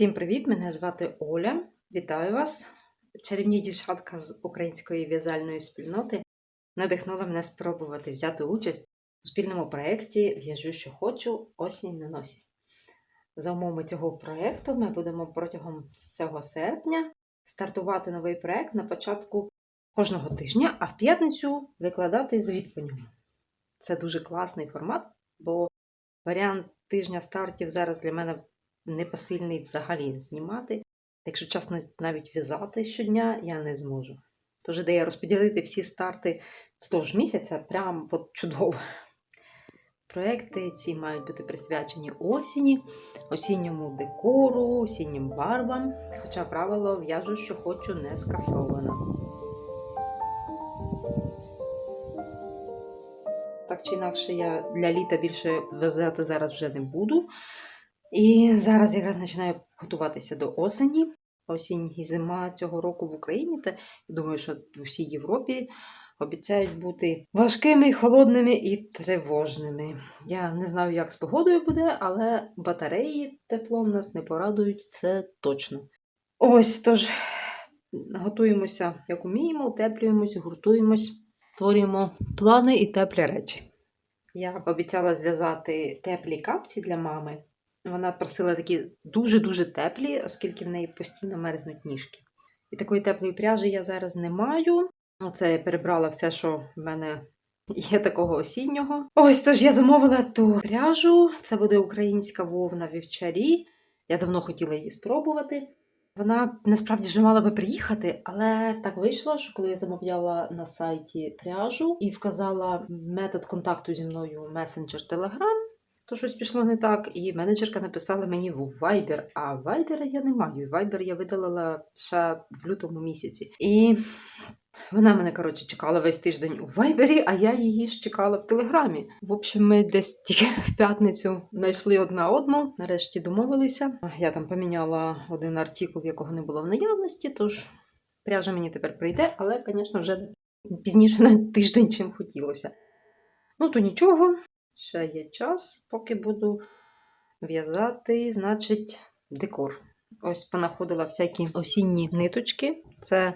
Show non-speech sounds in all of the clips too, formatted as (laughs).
Всім привіт! Мене звати Оля. Вітаю вас. Чарівні дівчатка з української в'язальної спільноти надихнула мене спробувати взяти участь у спільному проєкті В'яжу, що хочу, осінь на носі. За умовами цього проєкту ми будемо протягом цього серпня стартувати новий проєкт на початку кожного тижня, а в п'ятницю викладати звіт по ньому. Це дуже класний формат, бо варіант тижня стартів зараз для мене непосильний взагалі знімати. Якщо чесно, навіть в'язати щодня я не зможу. Тож ідея розподілити всі старти вздовж місяця прям от чудово. Проекти ці мають бути присвячені осені, осінньому декору, осіннім барвам, хоча правило в'яжу, що хочу, не скасовано. Так чи інакше, я для літа більше в'язати зараз вже не буду. І зараз якраз починаю готуватися до осені. Осінь і зима цього року в Україні, та я думаю, що в всій Європі обіцяють бути важкими, холодними і тривожними. Я не знаю, як з погодою буде, але батареї теплом нас не порадують, це точно. Ось тож готуємося, як уміємо, утеплюємось, гуртуємось, створюємо плани і теплі речі. Я обіцяла зв'язати теплі капці для мами. Вона просила такі дуже-дуже теплі, оскільки в неї постійно мерзнуть ніжки. І такої теплої пряжі я зараз не маю. Оце я перебрала все, що в мене є такого осіннього. Ось тож я замовила ту пряжу. Це буде українська вовна вівчарі. Я давно хотіла її спробувати. Вона насправді вже мала би приїхати, але так вийшло, що коли я замовляла на сайті пряжу і вказала метод контакту зі мною месенджер Telegram, то щось пішло не так, і менеджерка написала мені в Viber, а Viber я не маю. Viber я видалила ще в лютому місяці. І вона мене, коротше, чекала весь тиждень у Viber, а я її ж чекала в Телеграмі. В общем, ми десь тільки (laughs) в п'ятницю знайшли одна одну, нарешті домовилися. Я там поміняла один артикул, якого не було в наявності, тож пряжа мені тепер прийде, але, звісно, вже пізніше на тиждень, чим хотілося. Ну, то нічого, ще є час, поки буду в'язати, значить, декор. Ось понаходила всякі осінні ниточки. Це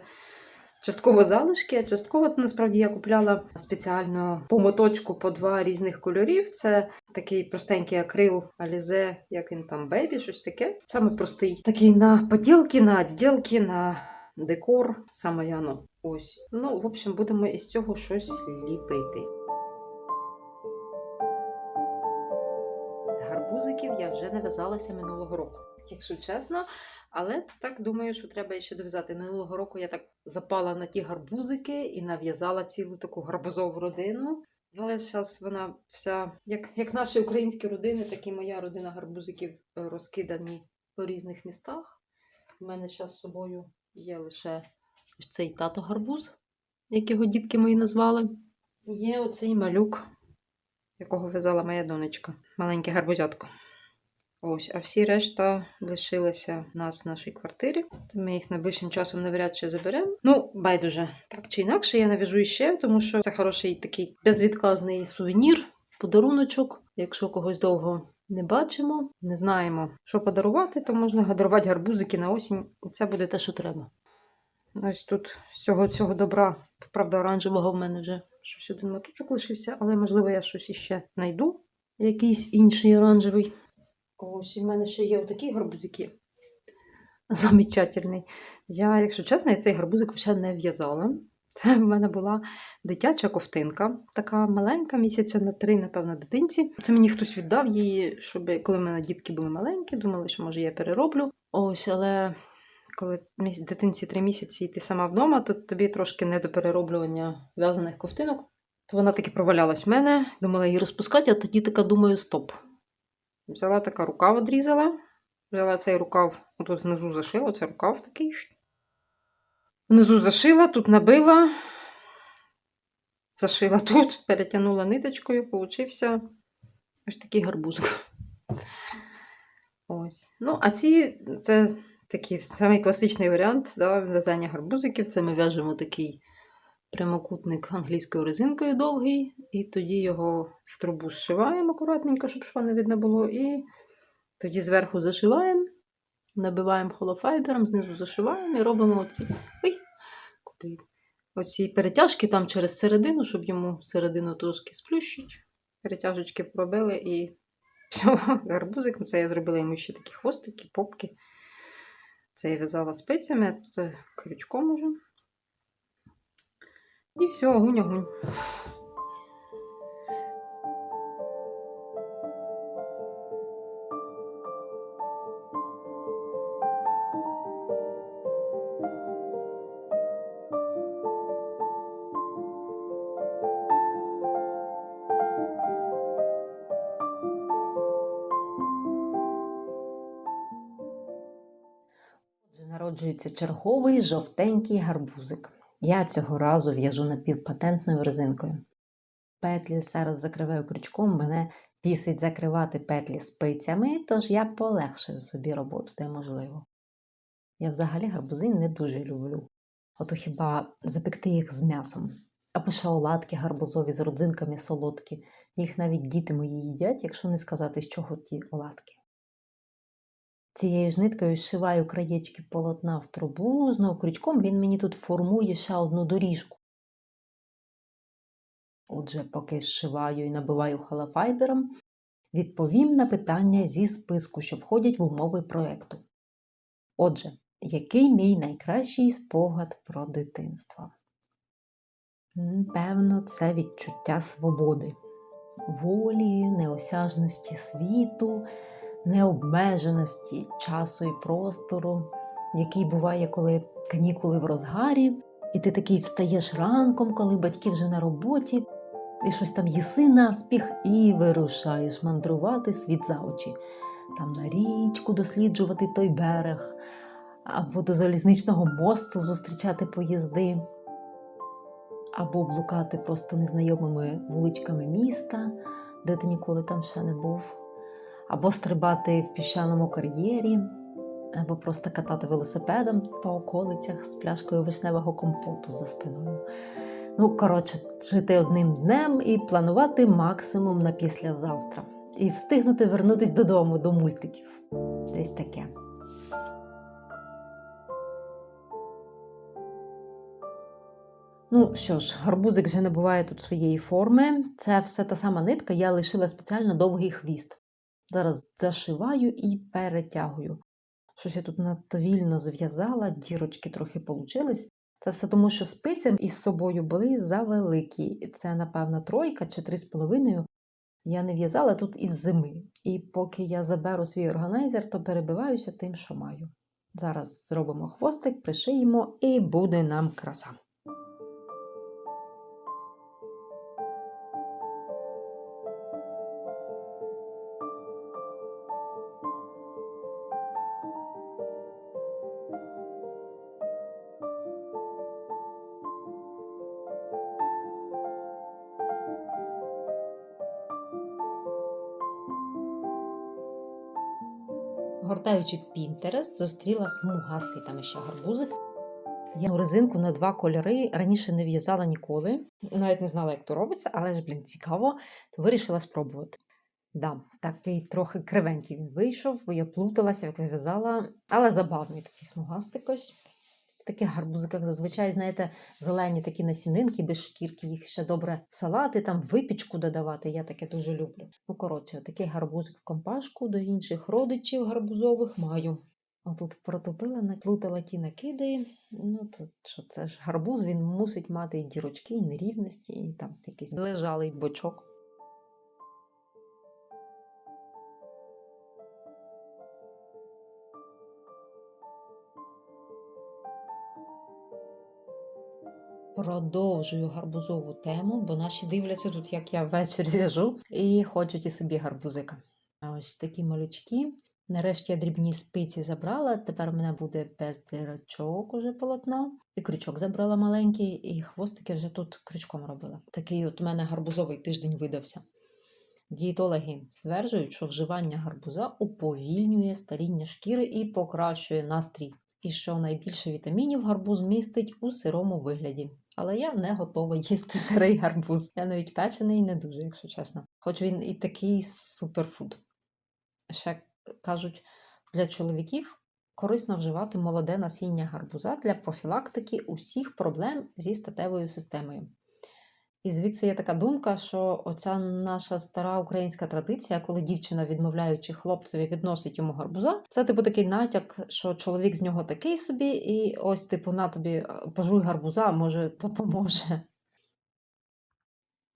частково залишки, а частково насправді я купляла спеціально по моточку по два різних кольорів. Це такий простенький акрил Alize, як він там бейбі, щось таке. Саме простий. Такий на поділки, на відділки, на декор, саме яно. Ось. Ну, в общем, будемо із цього щось ліпити. Гарбузиків я вже не в'язалася минулого року, якщо чесно. Але так думаю, що треба ще дов'язати. Минулого року я так запала на ті гарбузики і нав'язала цілу таку гарбузову родину. Але зараз вона вся, як, як наші українські родини, так і моя родина гарбузиків е, розкидані по різних містах. У мене зараз з собою є лише ось цей тато гарбуз, як його дітки мої назвали. Є оцей малюк якого в'язала моя донечка. Маленьке гарбузятко. Ось, а всі решта лишилися в нас в нашій квартирі. То ми їх найближчим часом навряд чи заберемо. Ну, байдуже, так чи інакше, я нав'яжу іще, тому що це хороший такий безвідказний сувенір, подаруночок. Якщо когось довго не бачимо, не знаємо, що подарувати, то можна гадарувати гарбузики на осінь, і це буде те, що треба. Ось тут з цього цього добра, правда, оранжевого в мене вже щось один моточок лишився, але, можливо, я щось іще знайду. Якийсь інший оранжевий. Ось, і в мене ще є отакі гарбузики. Замечательний. Я, якщо чесно, я цей гарбузик ще не в'язала. Це в мене була дитяча ковтинка, така маленька, місяця на три, напевно, дитинці. Це мені хтось віддав її, щоб коли в мене дітки були маленькі, думали, що може я перероблю. Ось, але коли дитинці три місяці і ти сама вдома, то тобі трошки не до перероблювання в'язаних ковтинок. То вона таки провалялась в мене, думала її розпускати, а тоді така думаю, стоп. Взяла така рукав відрізала, взяла цей рукав, тут внизу зашила, це рукав такий. Внизу зашила, тут набила, зашила тут, (laughs) перетягнула ниточкою, получився ось такий гарбузик. Ось. Ну, а ці це такий самий класичний варіант да, в'язання гарбузиків. Це ми в'яжемо такий прямокутник англійською резинкою довгий, і тоді його в трубу зшиваємо акуратненько, щоб шва не видно було. І тоді зверху зашиваємо набиваємо холофайбером, знизу зашиваємо і робимо оці. Ой, куди? Оці перетяжки там через середину, щоб йому середину трошки сплющить. Перетяжечки пробили і все, гарбузик. Ну, Це я зробила йому ще такі хвостики, попки. Це я в'язала спицями, а тут крючком уже. І все, огонь-огонь. Народжується черговий жовтенький гарбузик. Я цього разу в'яжу напівпатентною резинкою. Петлі зараз закриваю крючком, мене пісить закривати петлі спицями, тож я полегшую собі роботу, де можливо. Я взагалі гарбузи не дуже люблю. Ото хіба запекти їх з м'ясом. Або ще оладки гарбузові з родзинками солодкі. Їх навіть діти мої їдять, якщо не сказати, з чого ті оладки. Цією ж ниткою зшиваю краєчки полотна в трубу, знову крючком він мені тут формує ще одну доріжку. Отже, поки зшиваю і набиваю халафайбером, відповім на питання зі списку, що входять в умови проєкту. Отже, який мій найкращий спогад про дитинство? Певно, це відчуття свободи, волі, неосяжності світу, необмеженості часу і простору, який буває, коли канікули в розгарі, і ти такий встаєш ранком, коли батьки вже на роботі, і щось там їси наспіх, і вирушаєш мандрувати світ за очі. Там на річку досліджувати той берег, або до залізничного мосту зустрічати поїзди, або блукати просто незнайомими вуличками міста, де ти ніколи там ще не був або стрибати в піщаному кар'єрі, або просто катати велосипедом по околицях з пляшкою вишневого компоту за спиною. Ну, коротше, жити одним днем і планувати максимум на післязавтра. І встигнути вернутись додому до мультиків. Десь таке. Ну що ж, гарбузик вже не буває тут своєї форми. Це все та сама нитка, я лишила спеціально довгий хвіст. Зараз зашиваю і перетягую. Щось я тут надто вільно зв'язала, дірочки трохи получились. Це все тому, що спиці із собою були завеликі. Це, напевно, тройка чи три з половиною. Я не в'язала тут із зими. І поки я заберу свій органайзер, то перебиваюся тим, що маю. Зараз зробимо хвостик, пришиємо, і буде нам краса. Гортаючи Pinterest, зустріла смугастий там ще гарбузик. Я резинку на два кольори раніше не в'язала ніколи, навіть не знала, як то робиться, але ж, блін, цікаво, то вирішила спробувати. Да, такий трохи кривенький він вийшов, бо я плуталася, як я в'язала, але забавний такий смугастик ось. В таких гарбузиках зазвичай, знаєте, зелені такі насінинки без шкірки, їх ще добре в салати, там випічку додавати. Я таке дуже люблю. Ну, коротше, такий гарбузик в компашку до інших родичів гарбузових маю. Отут протопила, наплутала ті накиди. Ну, то що це ж гарбуз, він мусить мати і дірочки, і нерівності, і там якийсь лежалий бочок. Продовжую гарбузову тему, бо наші дивляться тут, як я ввечері в'яжу, і хочуть і собі гарбузика. Ось такі малючки. Нарешті я дрібні спиці забрала, тепер у мене буде без дирочок уже полотно. І крючок забрала маленький, і хвостики вже тут крючком робила. Такий от у мене гарбузовий тиждень видався. Дієтологи стверджують, що вживання гарбуза уповільнює старіння шкіри і покращує настрій. І що найбільше вітамінів гарбуз містить у сирому вигляді. Але я не готова їсти (laughs) сирий гарбуз. Я навіть печений не дуже, якщо чесно. Хоч він і такий суперфуд. Ще кажуть, для чоловіків корисно вживати молоде насіння гарбуза для профілактики усіх проблем зі статевою системою. І звідси є така думка, що оця наша стара українська традиція, коли дівчина, відмовляючи хлопцеві, відносить йому гарбуза, це типу такий натяк, що чоловік з нього такий собі, і ось, типу, на тобі е, пожуй гарбуза, може, допоможе.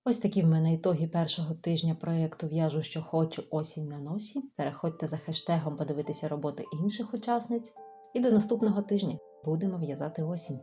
Ось такі в мене ітоги першого тижня проєкту В'яжу, що хочу осінь на носі. Переходьте за хештегом подивитися роботи інших учасниць. І до наступного тижня будемо в'язати осінь.